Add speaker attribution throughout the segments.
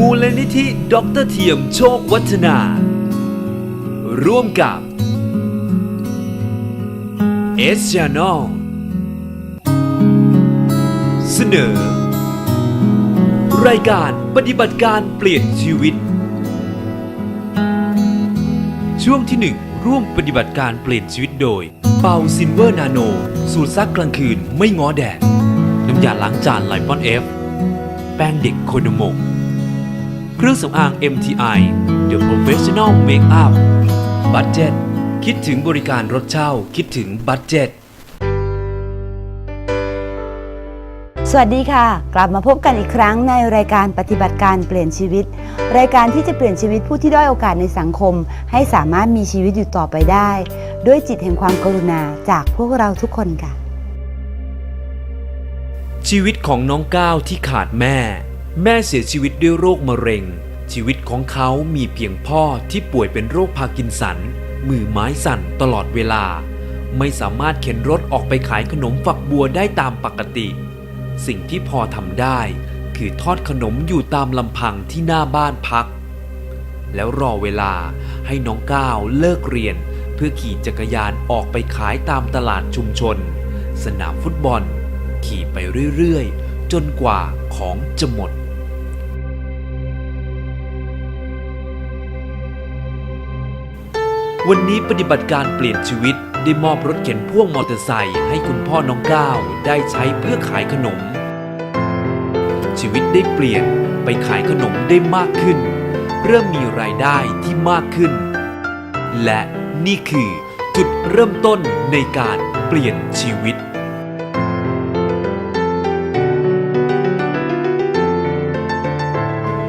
Speaker 1: มูลนิธิด็อกเตอร์เทียมโชควัฒนา ร่วมกับเอสชานอลเสนอ รายการปฏิบัติการเปลี่ยนชีวิต ช่วงที่1ร่วมปฏิบัติการเปลี่ยนชีวิตโดย เป่าซินเวอร์นาโน สูตรซักกลางคืนไม่ง้อแดด น้ำยาล้างจานไลปอนเอฟ แป้งเด็กโคโนโมะ เครื่องสำอาง MTI The Professional Makeup Budget คิดถึงบริการรถเช่า คิดถึงบัตเจ็ต
Speaker 2: สวัสดีค่ะ กลับมาพบกันอีกครั้งในรายการปฏิบัติการเปลี่ยนชีวิต รายการที่จะเปลี่ยนชีวิตผู้ที่ด้อยโอกาสในสังคม ให้สามารถมีชีวิตอยู่ต่อไปได้ ด้วยจิตแห่งความกรุณาจากพวกเราทุกคนค่ะ
Speaker 1: ชีวิตของน้องก้าวที่ขาดแม่ แม่เสียชีวิตด้วยโรคมะเร็ง ชีวิตของเขามีเพียงพ่อที่ป่วยเป็นโรคพาร์กินสัน มือไม้สั่นตลอดเวลา ไม่สามารถเข็นรถออกไปขายขนมฝักบัวได้ตามปกติ สิ่งที่พอทำได้ คือทอดขนมอยู่ตามลำพังที่หน้าบ้านพัก แล้วรอเวลาให้น้องก้าวเลิกเรียน เพื่อขี่จักรยานออกไปขายตามตลาดชุมชน สนามฟุตบอล ขี่ไปเรื่อยๆ จนกว่าของจะหมด วันนี้ปฏิบัติการเปลี่ยนชีวิตได้มอบรถเข็นพ่วงมอเตอร์ไซค์ให้คุณพ่อน้องก้าวได้ใช้เพื่อขายขนม ชีวิตได้เปลี่ยนไปขายขนมได้มากขึ้น เริ่มมีรายได้ที่มากขึ้น และนี่คือจุดเริ่มต้นในการเปลี่ยนชีวิต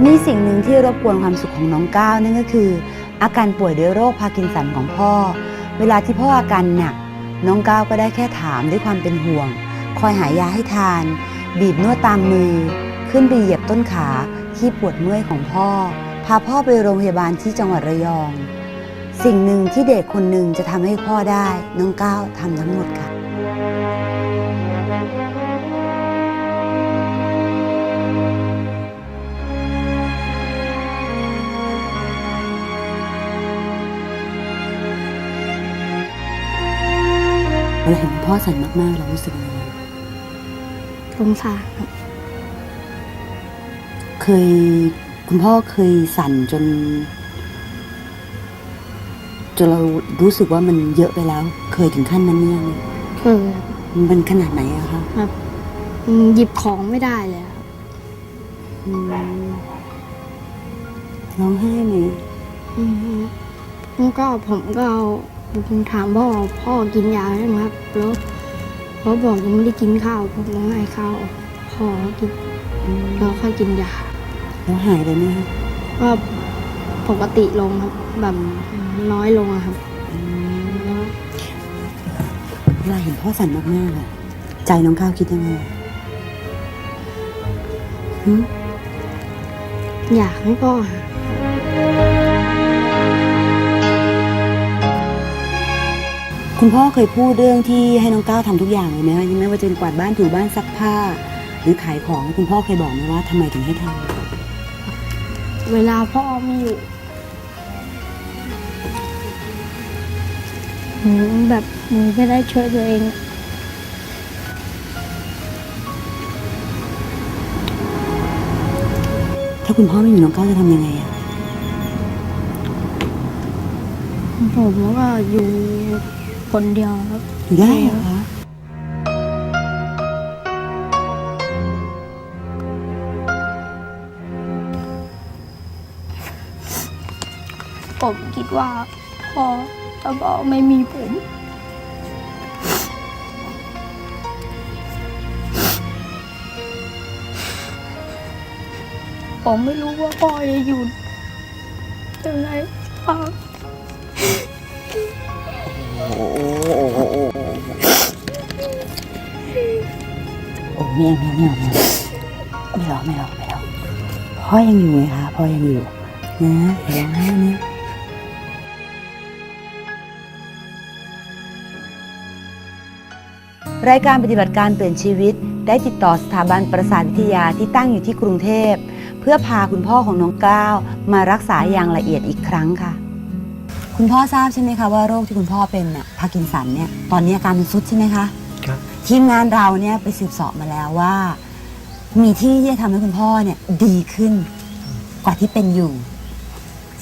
Speaker 2: มีสิ่งหนึ่งที่รบกวนความสุขของน้องก้าวนั่นก็คือ อาการป่วยด้วยโรคพาร์กินสันของพ่อ เวลาที่พ่ออาการหนัก น้องก้าวก็ได้แค่ถามด้วยความเป็นห่วง คอยหายาให้ทาน บีบนวดตามมือ ขึ้นไปเหยียบต้นขาที่ปวดเมื่อยของพ่อ พาพ่อไปโรงพยาบาลที่จังหวัดระยอง สิ่งหนึ่งที่เด็กคนหนึ่งจะทำให้พ่อได้ น้องก้าวทำทั้งหมดค่ะ เวลาเห็นพ่อสั่นมากๆ เรารู้สึกยังไง
Speaker 3: สงสารครับ
Speaker 2: เคยคุณพ่อเคยสั่นจน จนเรารู้สึกว่ามันเยอะไปแล้ว เคยถึงขั้นนั้นเนี่ยง
Speaker 3: คือ
Speaker 2: มันขนาดไหนอะคะ
Speaker 3: แบบหยิบของไม่ได้เลยครับ
Speaker 2: อืมร้องไห้ไหม
Speaker 3: อืมแล้วก็ผมก็เอา ผมถามพ่อพ่อกินยาใช่ไหมครับแล้วเขาบอกยังไม่ได้กินข้าวผมต้องให้ข้าวพ่อกิน
Speaker 2: อืม
Speaker 3: แล้วค่อยกินยา
Speaker 2: แล้วหายเลยไหมคะ
Speaker 3: ก็ปกติลงครับแบบน้อยลงอะครับ
Speaker 2: อืม
Speaker 3: แล้ว
Speaker 2: เวลาเห็นพ่อสั่นมากๆอะใจน้องก้าวคิดยังไงหืม
Speaker 3: อยากให้พ่อหา
Speaker 2: คุณพ่อเคยพูดเรื่องที่ให้น้องก้าวทำทุกอย่างเลยไหมคะไม่ว่าจะเป็นกวาดบ้านถูบ้านซักผ้า หรือขายของคุณพ่อเคยบอกไหมว่าทำไมถึงให้ทำ
Speaker 3: เวลาพ่อไม่อยู่หนูแบบหนูไม่ได้ช่วยตัวเอง
Speaker 2: ถ้าคุณพ่อไม่มีน้องก้าวจะทำยังไงอะ
Speaker 3: ผมก็อยู่ คนเดียวครับ
Speaker 2: อยู่ได้เหรอคะ
Speaker 3: ผมคิดว่าพ่อถ้าพ่อไม่มีผม ผมไม่รู้ว่าพ่อจะอยู่
Speaker 2: โอ้ไม่เอาไม่เอาไม่เอาไม่เอาไม่เอไม่เอาพ่อยังอยู่ไหมคะพ่อยังอยู่นะอย่าร้องไห้นะรายการปฏิบัติการเปลี่ยนชีวิต ได้ติดต่อสถาบันประสาทวิทยาที่ตั้งอยู่ที่กรุงเทพ เพื่อ
Speaker 4: พาคุณพ่อของน้องก้าวมารักษาอย่างละเอียดอีกครั้งค่ะ คุณพ่อทราบใช่ไหมคะว่าโรคที่คุณพ่อเป็นน่ะพาร์กินสันเนี่ยตอนนี้อาการมันซุดใช่ไหมคะ ทีมงานเราเนี่ยไปสืบเสอบมาแล้วว่า มีที่ที่จะทำให้คุณพ่อเนี่ยดีขึ้นกว่าที่เป็นอยู่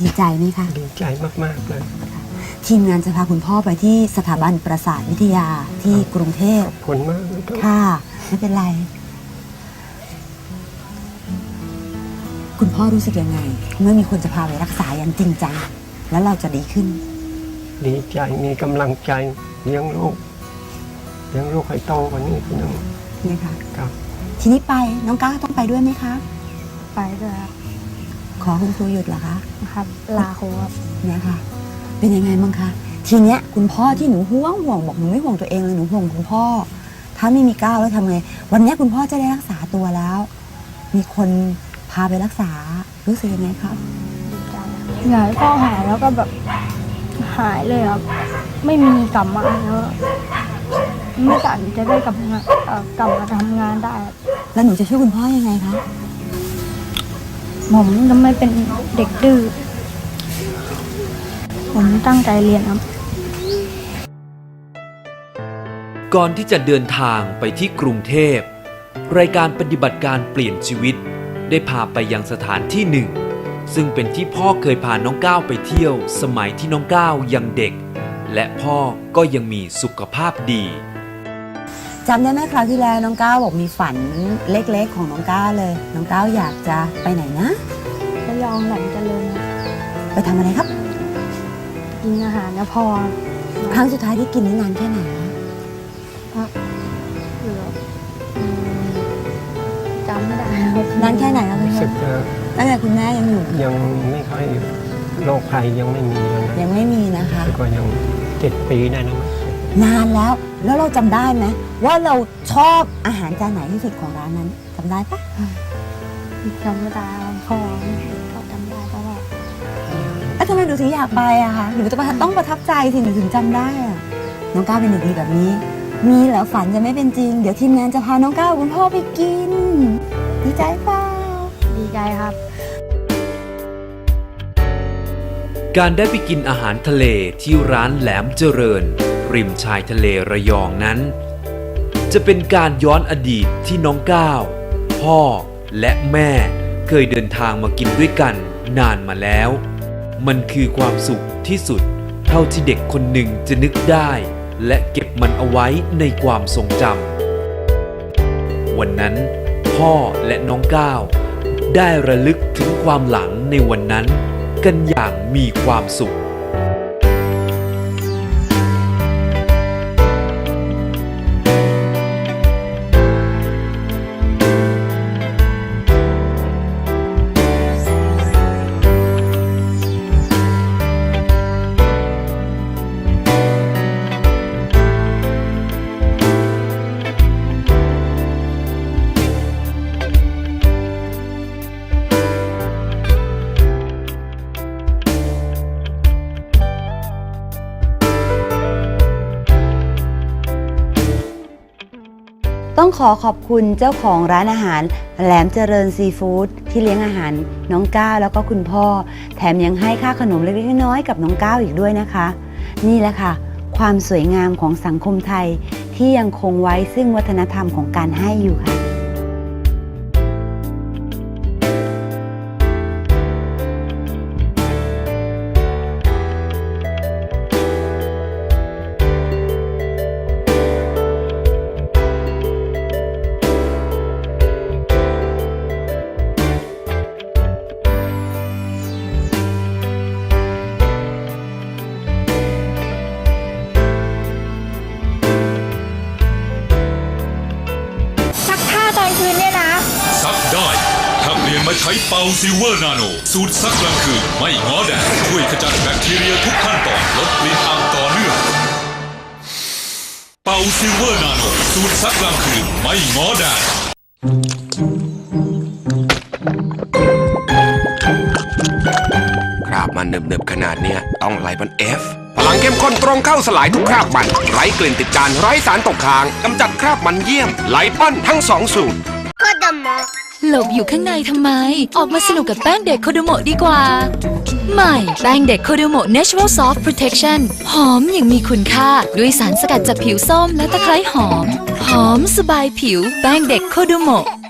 Speaker 4: ดีใจไหมคะ
Speaker 5: ดีใจมากๆเลย
Speaker 4: ทีมงานจะพาคุณพ่อไปที่สถาบันประสาทวิทยาที่กรุงเทพ
Speaker 5: ขอบคุณมากเลยครับ
Speaker 4: ค่ะ ไม่เป็นไร คุณพ่อรู้สึกยังไง เมื่อมีคนจะพาไปรักษาอย่างจริงจัง แล้วเราจะดีขึ้น
Speaker 5: ดีใจมีกำลังใจเลี้ยงลูก เลี้ยงลูกให้โตกว่านี้พี่น้อง
Speaker 4: นี่ค่ะ
Speaker 5: ครับ
Speaker 4: ทีนี้ไปน้องก้าวต้องไปด้วยไหมคะ
Speaker 3: ไปด้วยครับ
Speaker 4: ขอคุณครูหยุดเหรอคะ
Speaker 3: นะครับ ลาครูครับ
Speaker 4: เนี่ยค่ะ เป็นยังไงบ้างคะทีเนี้ยคุณพ่อที่หนูห่วงห่วงบอกหนูไม่ห่วงตัวเองเลยหนูห่วงคุณพ่อ ถ้าไม่มีก้าวแล้วทำไง วันเนี้ยคุณพ่อจะได้รักษาตัวแล้ว มีคนพาไปรักษารู้สึกยังไงครับ
Speaker 3: ดีใจครับอยากให้พ่อหายแล้วก็แบบหายเลยครับ ไม่มีกลับมาแล้ว ไม่กันจะได้กลับมาเอ่อกลับมาทำงานได้ครับ
Speaker 4: แล้วหนูจะช่วยคุณพ่อยังไงคะ
Speaker 3: ผมจะไม่เป็นเด็กดื้อ ผมตั้งใจเรียนครับ
Speaker 1: ก่อนที่จะเดินทางไปที่กรุงเทพ รายการปฏิบัติการเปลี่ยนชีวิต ได้พาไปยังสถานที่หนึ่ง ซึ่งเป็นที่พ่อเคยพาน้องก้าวไปเที่ยว สมัยที่น้องก้าวยังเด็ก และพ่อก็ยังมีสุขภาพดี
Speaker 4: จำได้ไหมคราวที่แล้วน้องก้าวบอกมีฝันเล็กๆ ของน้องก้าวเลย น้องก้าวอยากจะไปไหนนะ
Speaker 3: ระยองแหลมเจริญครับ
Speaker 4: ไปทำอะไรครับ
Speaker 3: กินอาหารนะพอ
Speaker 4: ครั้งสุดท้ายที่กินนี่นานแค่ไหนคะ
Speaker 3: เหลืออืมจำไม่ได้ครับ
Speaker 4: นานแค่ไหนคะคุณ
Speaker 5: รู้
Speaker 4: พ่
Speaker 5: สึ
Speaker 4: อก
Speaker 5: จะ
Speaker 4: ตั้งแต่คุณแม่ยังอยู่
Speaker 5: ยังไม่ค่อยโรคภัยยังไม่มีเลยนะ
Speaker 4: ยังไม่มีนะคะ
Speaker 5: แล้วก็ยังเจ็ดปีได้นะมั้ง
Speaker 4: นานแล้ว แล้วเราจำได้ไหมว่าเราชอบอาหารจานไหนที่สุดของร้านนั้นจำได้ปะ
Speaker 3: จำไม่ได้ครับพ่อก็จำได้เพราะว่า
Speaker 4: เอ้ยทำไมหนูถึงอยากไปอะคะหนูจะประทับต้องประทับใจสิหนูถึงจำได้อะน้องก้าวเป็นเด็กดีแบบนี้ มีเหรอฝันจะไม่เป็นจริง เดี๋ยวทีมงานจะพาน้องก้าวกับคุณพ่อไปกินดีใจเปล่า
Speaker 3: ดีใจครับ
Speaker 1: การได้ไปกินอาหารทะเลที่ร้านแหลมเจริญ ริมชายทะเลระยองนั้น จะเป็นการย้อนอดีตที่น้องก้าวพ่อและแม่เคยเดินทางมากินด้วยกันนานมาแล้ว มันคือความสุขที่สุดเท่าที่เด็กคนหนึ่งจะนึกได้ และเก็บมันเอาไว้ในความทรงจำวันนั้นพ่อและน้องก้าวได้ระลึกถึงความหลังในวันนั้น กันอย่างมีความสุข
Speaker 4: ต้องขอขอบคุณเจ้าของร้านอาหาร แหลมเจริญซีฟู้ดที่เลี้ยงอาหารน้องก้าวแล้วก็คุณพ่อ แถมยังให้ค่าขนมเล็กๆน้อยๆกับน้องก้าวอีกด้วยนะคะ นี่แหละค่ะ ความสวยงามของสังคมไทยที่ยังคงไว้ซึ่งวัฒนธรรมของการให้อยู่ค่ะา
Speaker 6: ตอนคืนเนี่ยนะ
Speaker 7: ซักได้ ถ้าเปลี่ยนมาใช้เป่าซิลเวอร์นาโน สูตรซักกลางคืน ไม่ง้อแดดช่วยขจัดแบคทีเรียทุกขั้นตอนลดกลิ่นอับต่อเนื่อง เป่าซิลเวอร์นาโน สูตรซักกลางคืน ไม่ง้อแดด
Speaker 8: คราบมันเนิบๆขนาดเนี้ยต้องไลบันเอฟ พลังเข้มข้นตรงเข้าสลายทุกคราบมันไร้กลิ่นติดจานไร้สารตกค้างกำจัดคราบมันเยี่ยมไลปอนทั้งสองสูตร
Speaker 9: หลบอยู่ข้างในทำไม ออกมาสนุกกับแป้งเด็กโคโดโมะดีกว่า ใหม่ แป้งเด็กโคโดโมะ Natural Soft Protection หอมอย่างมีคุณค่า ด้วยสารสกัดจากผิวส้มและตะไคร้หอม หอมสบายผิว แป้งเด็กโคโดโมะ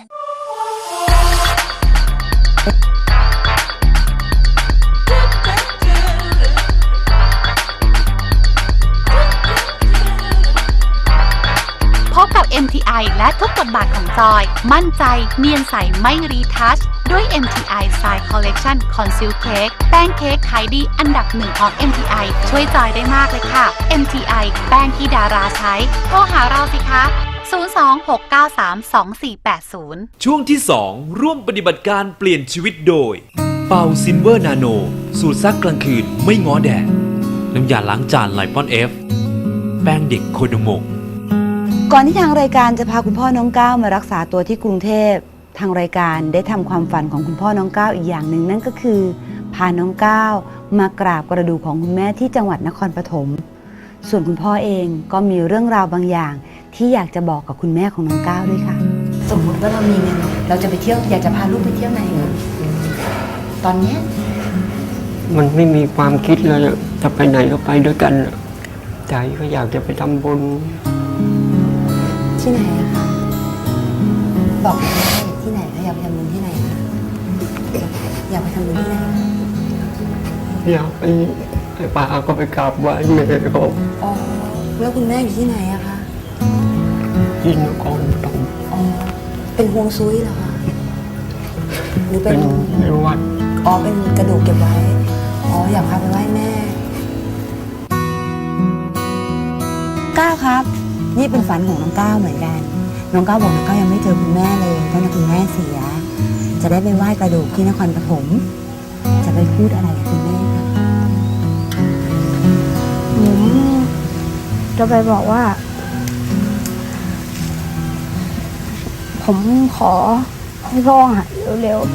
Speaker 10: ทบบาทของจอย มั่นใจเนียนใสไม่รีทัช ด้วย MTI Style Collection Conceal Cake แป้งเค้กขายดีอันดับหนึ่งของ MTI ช่วยจอยได้มากเลยค่ะ MTI แป้งที่ดาราใช้โทรหาเราสิคะ026932480
Speaker 1: ช่วงที่ 2 ร่วมปฏิบัติการเปลี่ยนชีวิตโดย เป่าซินเวอร์นาโน สูตรซักกลางคืนไม่ง้อแดด น้ำยาล้างจานไลปอนเอฟ แป้งเด็กโคโดโมะ
Speaker 2: ก่อนที่ทางรายการจะพาคุณพ่อน้องก้าวมารักษาตัวที่กรุงเทพทางรายการได้ทำความฝันของคุณพ่อน้องก้าวอีกอย่างหนึ่งนั่นก็คือ พาน้องก้าวมากราบกระดูกของคุณแม่ที่จังหวัดนครปฐมส่วนคุณพ่อเองก็มีเรื่องราวบางอย่าง ที่อยากจะบอกกับคุณแม่ของน้องก้าวด้วยค่ะ สมมุติว่าเรามีเงินเราจะไปเที่ยวอยากจะพาลูกไปเที่ยวไหนตอนเนี้ย
Speaker 5: มันไม่มีความคิดเลยอะจะไปไหนก็ไปด้วยกันอะใจก็อยากจะไปทำบุญ
Speaker 2: ที่ไหนอะคะบอกคุณแม่ที่ไหนคะอยากไปทำบุญที่ไหนคะอยากไปทำบุญที่ไหนคะ
Speaker 5: อยากไปไปป่าก็ไปกราบไหว้แม่เขา
Speaker 2: อ๋อแล้วคุณแม่อยู่ที่ไหนอะคะ
Speaker 5: ที่นครปฐม
Speaker 2: อ๋อเป็นฮวงซุยเหรอคะหรือเป็
Speaker 5: เป็นนในวัด
Speaker 2: อ๋อเป็นกระดูกเก็บไว้อ๋ออยากพาไปไหว้แม่ก้าวครับ นี่เป็นฝันของน้องก้าวเหมือนกันน้องก้าวบอกน้องก้าวยังไม่เจอคุณแม่เลยตั้งแต่คุณแม่เสีย จะได้ไปไหว้กระดูกที่นครปฐมจะไปพูดอะไรกับคุณแม่คะ
Speaker 3: ผมจะไปบอกว่า ผมขอให้พ่อหายเร็วๆ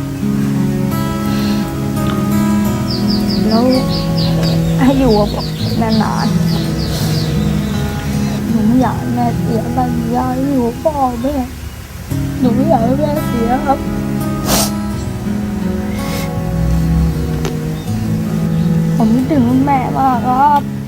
Speaker 3: แล้วให้อยู่กับผมนานๆ อยากแม่เสียไปหนูอยากให้อยู่พ่อแม่หนูไม่อยากให้แม่เสียครับผมคิดถึงแม่มากครับ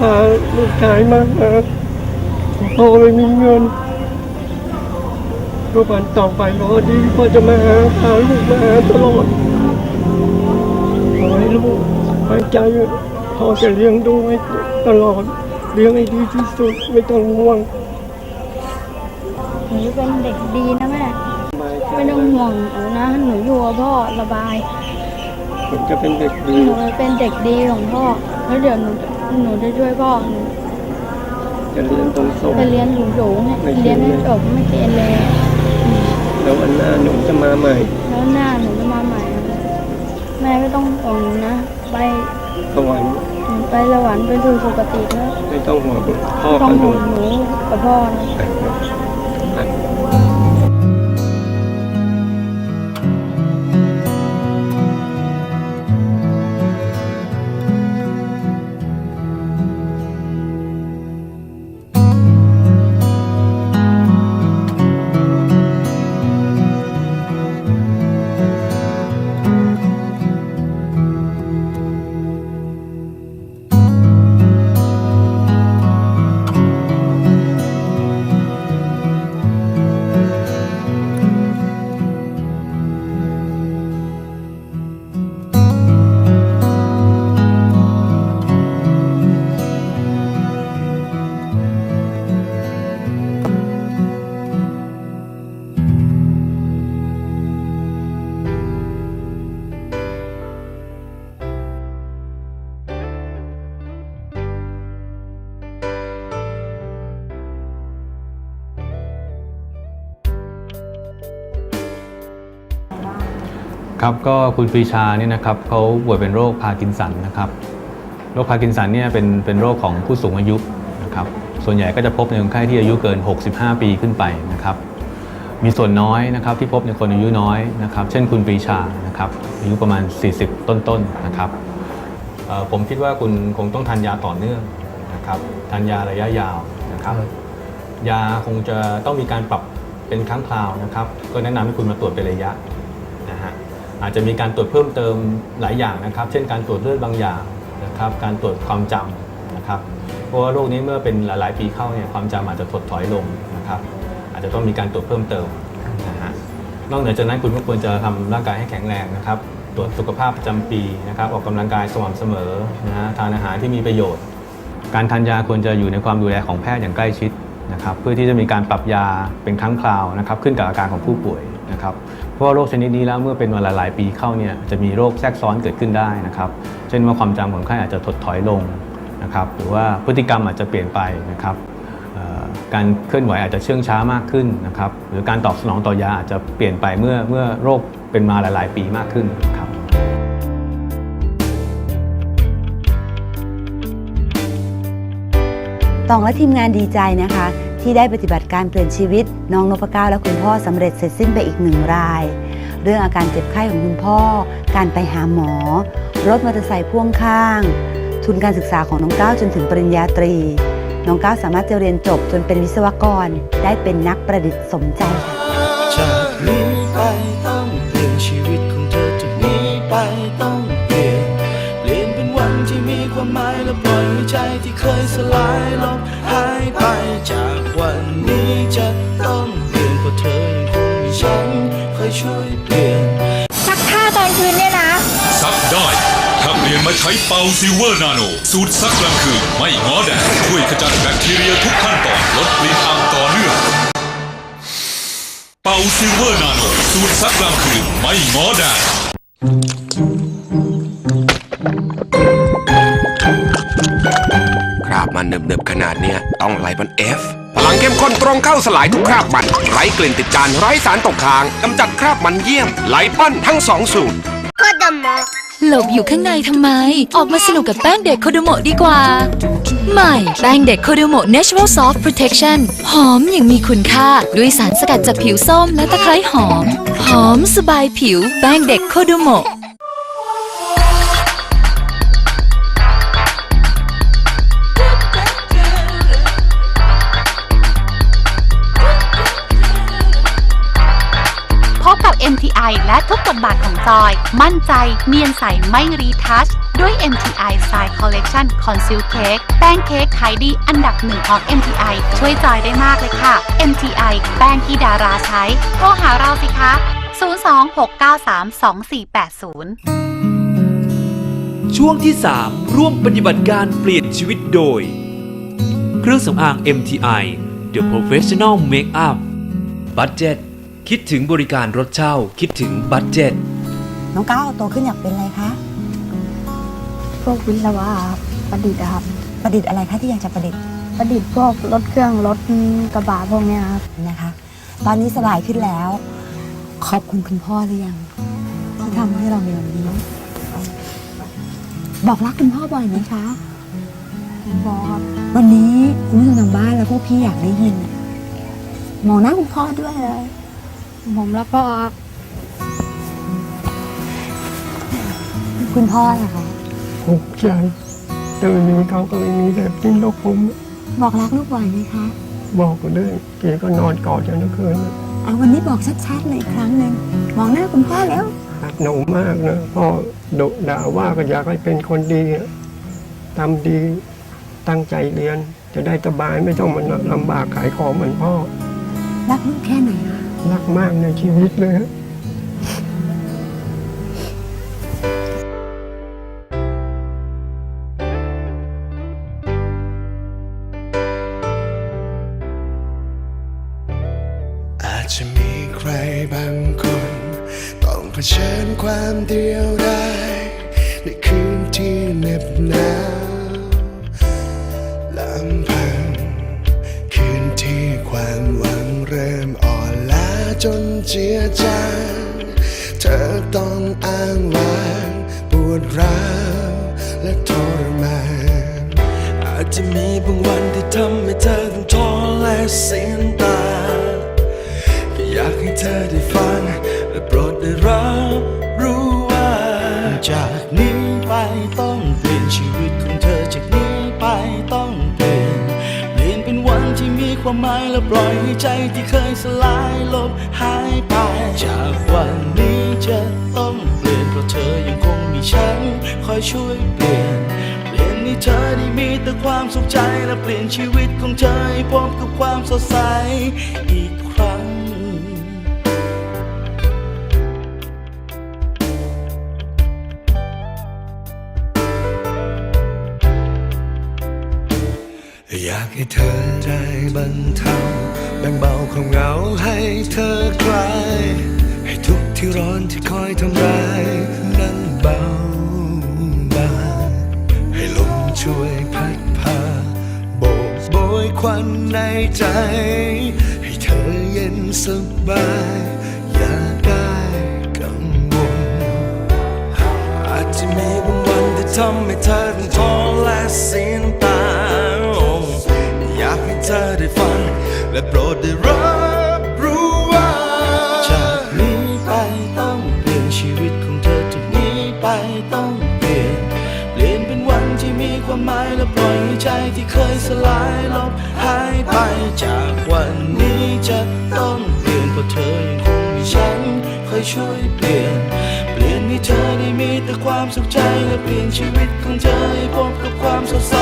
Speaker 5: พาลูกชายมาหาพ่อไม่มีเงินทุกวันต่อไปรอดีพ่อจะมาหาพาลูกมาหาตลอดขอให้ลูกไว้ใจพ่อจะเลี้ยงดูให้ตลอดเลี้ยงให้ดีที่สุดไม่ต้องห่วง
Speaker 3: หนูจะเป็นเด็กดีนะแม่
Speaker 5: สบายใจ
Speaker 3: ไม่ต้องห่วงหนูนะ หนูอยู่กับพ่อสบาย
Speaker 5: ผมจะเป็นเด็กดี
Speaker 3: หนูจะเป็นเด็กดีของพ่อ แล้วเดี๋ยวหนูหนูจะช่วยพ่อหนู
Speaker 5: จะเรียนตรงส่ง
Speaker 3: จะเรียนสูงสูงๆ
Speaker 5: ไม่เกเร
Speaker 3: เรียนให้จบไม่เกเร
Speaker 5: แล้ววันหน้าหนูจะมาใหม่
Speaker 3: แล้วหน้าหนูจะมาใหม่นะแม่ไม่ต้องห่วงหนูนะ ไป
Speaker 5: สวรรค์
Speaker 3: หนูไปสวรรค์ไปสู่สุคติแล้ว
Speaker 5: ไม่ต้องห่วงพ่อ
Speaker 3: ต้อ
Speaker 5: กับ
Speaker 3: ง
Speaker 5: ห
Speaker 3: ห่
Speaker 5: นู
Speaker 3: วงหนูกับพ่อนะ
Speaker 11: ครับก็คุณปรีชาเนี่ยนะครับเขาป่วยเป็นโรคพาร์กินสันนะครับโรคพาร์กินสันเนี่ยเป็นเป็นโรคของผู้สูงอายุนะครับส่วนใหญ่ก็จะพบในคนไข้ที่อายุเกิน 65 ปีขึ้นไปนะครับมีส่วนน้อยนะครับที่พบในคนอายุน้อยนะครับเช่นคุณปรีชานะครับอายุประมาณ 40 ต้นๆนะครับเอ่อผมคิดว่าคุณคงต้องทานยาต่อเนื่องนะครับทานยาระยะยาวนะครับยาคงจะต้องมีการปรับเป็นครั้งคราวนะครับ ก็แนะนำให้คุณมาตรวจเป็นระยะนะฮะ อาจจะมีการตรวจเพิ่มเติมหลายอย่างนะครับ เช่นการตรวจเลือดบางอย่างนะครับ การตรวจความจำนะครับ เพราะว่าโรคนี้เมื่อเป็นหลาย ๆ ปีเข้าเนี่ยความจำอาจจะถดถอยลงนะครับ อาจจะต้องมีการตรวจเพิ่มเติมนะฮะนอกเหนือจากนั้นคุณก็ควรจะทำร่างกายให้แข็งแรงนะครับ ตรวจสุขภาพประจำปีนะครับ ออกกำลังกายสม่ำเสมอนะฮะทานอาหารที่มีประโยชน์ การทานยาควรจะอยู่ในความดูแลของแพทย์อย่างใกล้ชิดนะครับ เพื่อที่จะมีการปรับยาเป็นครั้งคราวนะครับ ขึ้นกับอาการของผู้ป่วยนะครับ ราะว่าโรคชนิดนี้แล้วเมื่อเป็นมาหลายๆปีเข้าเนี่ยจะมีโรคแทรกซ้อนเกิดขึ้นได้นะครับเช่นว่าความจำของคนไข้อาจจะถดถอยลงนะครับหรือว่าพฤติกรรมอาจจะเปลี่ยนไปนะครับการเคลื่อนไหวอาจจะเชื่องช้ามากขึ้นนะครับหรือการตอบสนองต่อยาอาจจะเปลี่ยนไปเมื่อเมื่อโรคเป็นมาหลาย ๆ ปีมากขึ้นครับ
Speaker 2: ตองและทีมงานดีใจนะคะ ที่ได้ปฏิบัติการเปลี่ยนชีวิต น้องนพเก้าและคุณพ่อสำเร็จเสร็จสิ้นไปอีกหนึ่งราย เรื่องอาการเจ็บไข้ของคุณพ่อ การไปหาหมอ รถมอเตอร์ไซค์พ่วงข้าง ทุนการศึกษาของน้องก้าวจนถึงปริญญาตรี น้องก้าวสามารถจะเรียนจบจนเป็นวิศวกร ได้เป็นนักประดิษฐ์สมใจค่ะ
Speaker 12: จากนี้ไปต้องเปลี่ยนชีวิตของเธอจากนี้ไปต้องเปลี่ยน เปลี่ยนเป็นวันที่มีความหมายและปล่อยใจที่เคยสลายลง จากวันนี้จะต้องเปลี่ยนเพราะเธอยังคงมีฉันคอยช่วยเปลี่ยน
Speaker 6: ซักผ้าตอนคืนเนี่ยนะ
Speaker 7: ซักได้ถ้าเปลี่ยนมาใช้เป่าซิลเวอร์นาโน สูตรซักกลางคืนไม่ง้อแดดช่วยขจัดแบคทีเรียทุกขั้นตอนลดกลิ่นอับต่อเนื่องเป่าซิลเวอร์นาโน สูตรซักกลางคืนไม่ง้อแดด
Speaker 8: คราบมันเนิบๆขนาดเนี้ยต้องไลบันเอฟ พลังเข้มข้นตรงเข้าสลายทุกคราบมัน ไร้กลิ่นติดจานไร้สารตกค้างกำจัดคราบมันเยี่ยมไลปั้นทั้งสองสูตร
Speaker 9: หลบอยู่ข้างในทำไม ออกมาสนุกกับแป้งเด็กโคโดโมะดีกว่า ใหม่ แป้งเด็กโคโดโมะ Natural Soft Protection หอมอย่างมีคุณค่า ด้วยสารสกัดจากผิวส้มและตะไคร้หอม หอมสบายผิว แป้งเด็กโคโดโมะ
Speaker 10: และทุกบทบาทของจอย มั่นใจเนียนใสไม่รีทัช ด้วย MTI Style Collection Conceal Cake แป้งเค้กขายดีอันดับหนึ่งของ MTI ช่วยจอยได้มากเลยค่ะ MTI แป้งที่ดาราใช้โทรหาเราสิคะ 026932480
Speaker 1: ช่วงที่ 3 ร่วมปฏิบัติการเปลี่ยนชีวิตโดย เครื่องสำอาง MTI The Professional Makeup Budget คิดถึงบริการรถเช่า คิดถึงบัตเจ็ต
Speaker 2: น้องก้าวโตขึ้นอยากเป็นอะไรคะ
Speaker 3: พวกวิศวะประดิษฐ์อะครับ
Speaker 2: ประดิษฐ์อะไรคะที่อยากจะประดิษฐ์
Speaker 3: ประดิษฐ์พวกรถเครื่องรถกระบะพวกเนี้ยครับ
Speaker 2: นะคะ ตอนนี้สบายขึ้นแล้ว ขอบคุณคุณพ่อหรือยังที่ทำให้เรามีวันนี้ บอกรักคุณพ่อบ่อยไหมคะ
Speaker 3: บอกครับ
Speaker 2: วันนี้คุณผู้ชมทางบ้านและพวกพี่อยากได้ยินมองหน้าคุณพ่อด้วยเลย
Speaker 3: ผมแล้วก็ครับ
Speaker 2: คุณพ่อล่ะคะ
Speaker 5: ภูมิใจถ้าไม่มีเขาก็ไม่มีแบบนี้หรอกผม
Speaker 2: บอกรักลูกบ่อยไหมคะ
Speaker 5: บอกก็เลยเก๋ก็นอนกอดกันทั้งคืน
Speaker 2: เอาวันนี้บอกชัดๆเลยอีกครั้งหนึ่งมองหน้าคุณพ่อแล้ว
Speaker 5: รักหนูมากนะพ่อดุด่าว่าก็อยากให้เป็นคนดีอะทำดีตั้งใจเรียน จะได้สบายไม่ต้องมันลำบากขายของเหมือนพ่อ
Speaker 2: รักลูกแค่ไหนคะ
Speaker 5: รักมากในชีวิตเลย
Speaker 12: เริ่มอ่อนล้าจนเจียจางเธอต้องอ้างว้างปวดร้าวและทรมานอาจจะมีบางวันที่ทำให้เธอต้องท้อและเสียนตาแค่อยากให้เธอได้ฟังและโปรดได้รับรู้ว่า จากนี้ไปต้องเปลี่ยนชีวิตของเธอจากนี้ไปต้องเปลี่ยนเปลี่ยนเป็นวันที่มีความหมายและปล่อยให้ใจที่เคยสลายลบหาย ไป จากวันนี้จะต้องเปลี่ยนเพราะเธอยังคงมีฉัน คอยช่วยเปลี่ยน เปลี่ยนให้เธอได้มีแต่ความสุขใจและเปลี่ยนชีวิตของเธอให้พบกับความสดใสอีกครั้งอยากให้เธอได้บรรเทา แบ่งเบาความเหงาให้เธอคลาย ให้ทุกที่ร้อนที่คอยทำร้ายนั้นเบาบางให้ลมช่วยพัดพาโบกโบยควันในใจ ให้เธอเย็นสบาย อย่าได้กังวลอาจจะมีบางวันที่ทำให้เธอต้องท้อและเสียน้ำตาอยากให้เธอได้ และโปรดได้รับรู้ว่า จากนี้ไปต้องเปลี่ยนชีวิตของเธอจากนี้ไปต้องเปลี่ยน เปลี่ยนเป็นวันที่มีความหมายและปล่อยให้ใจที่เคยสลายลบหายไปจากวันนี้จะต้องเปลี่ยนเพราะเธอยังคงมีฉันคอยช่วยเปลี่ยน เปลี่ยนให้เธอได้มีแต่ความสุขใจและเปลี่ยนชีวิตของเธอให้พบกับความสดใส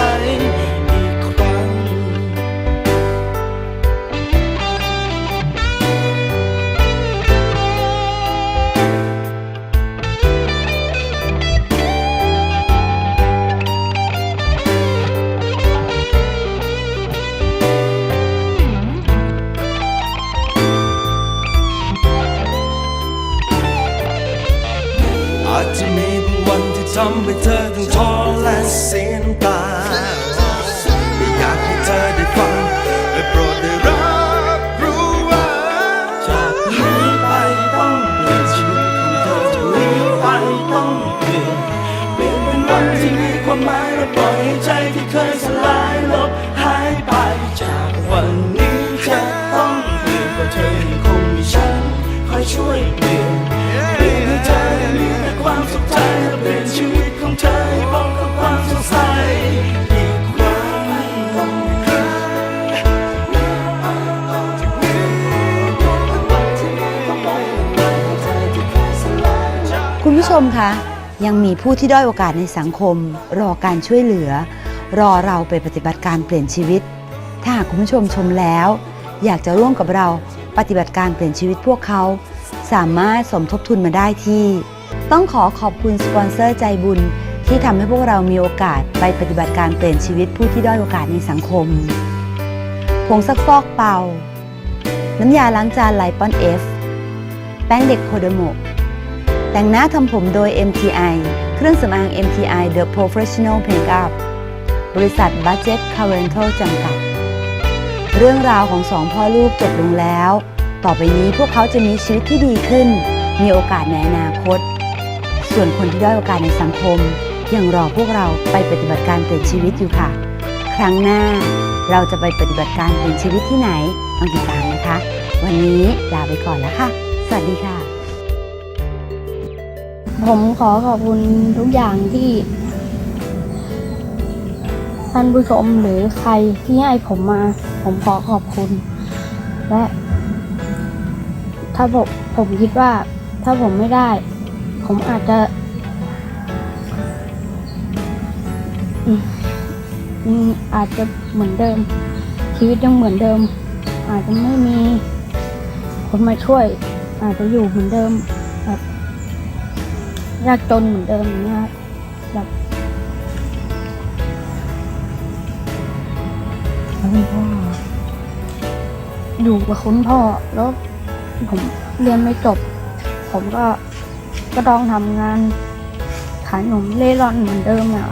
Speaker 12: ทำให้เธอต้องท้อและเสียน้ำตา คุ
Speaker 2: ณผู้ชมคะ ยังมีผู้ที่ด้อยโอกาสในสังคม รอการช่วยเหลือ รอเราไปปฏิบัติการเปลี่ยนชีวิต ถ้าหากคุณผู้ชมชมแล้ว อยากจะร่วมกับเราปฏิบัติการเปลี่ยนชีวิตพวกเขา สามารถสมทบทุนมาได้ที่ ต้องขอขอบคุณสปอนเซอร์ใจบุญ ที่ทำให้พวกเรามีโอกาสไปปฏิบัติการเปลี่ยนชีวิตผู้ที่ด้อยโอกาสในสังคมผงซักฟอกเป่า น้ำยาล้างจานไลปอนเอฟ แป้งเด็กโคโดโม แต่งหน้าทำผมโดย MTI เครื่องสำอาง MTI The Professional Makeup บริษัท Budget c a r e n t a l จำกัด เรื่องราวของสองพ่อลูกจบลงแล้ว ต่อไปนี้พวกเขาจะมีชีวิตที่ดีขึ้น มีโอกาสในอนาคต ส่วนคนที่ด้อยโอกาสในสังคม ยังรอพวกเราไปปฏิบัติการเปลี่ยนชีวิตอยู่ค่ะ ครั้งหน้าเราจะไปปฏิบัติการเปลี่ยนชีวิตที่ไหนต้องติดตามนะคะ วันนี้ลาไปก่อนแล้วค่ะ สวัสดีค่ะ
Speaker 3: ผมขอขอบคุณทุกอย่างที่ท่านผู้ชมหรือใครที่ให้ผมมา ผมขอขอบคุณ และ ถ้าผมผมคิดว่า ถ้าผมไม่ได้ ผมอาจจะอาจจะเหมือนเดิม ชีวิตยังเหมือนเดิม อาจจะไม่มีคนมาช่วย อาจจะอยู่เหมือนเดิม ยากจนเหมือนเดิมอย่างเงี้ยครับแบบแล้วคุณพ่ออยู่กับคุณพ่อแล้วผมเรียนไม่จบ ผมก็ก็ต้องทำงานขายขนมเล่ร่อนเหมือนเดิมอะ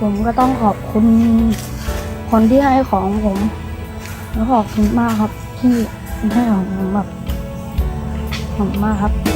Speaker 3: ผมก็ต้องขอบคุณคนที่ให้ของผม แล้วขอบคุณมากครับที่ให้ของผมแบบขอบมากครับ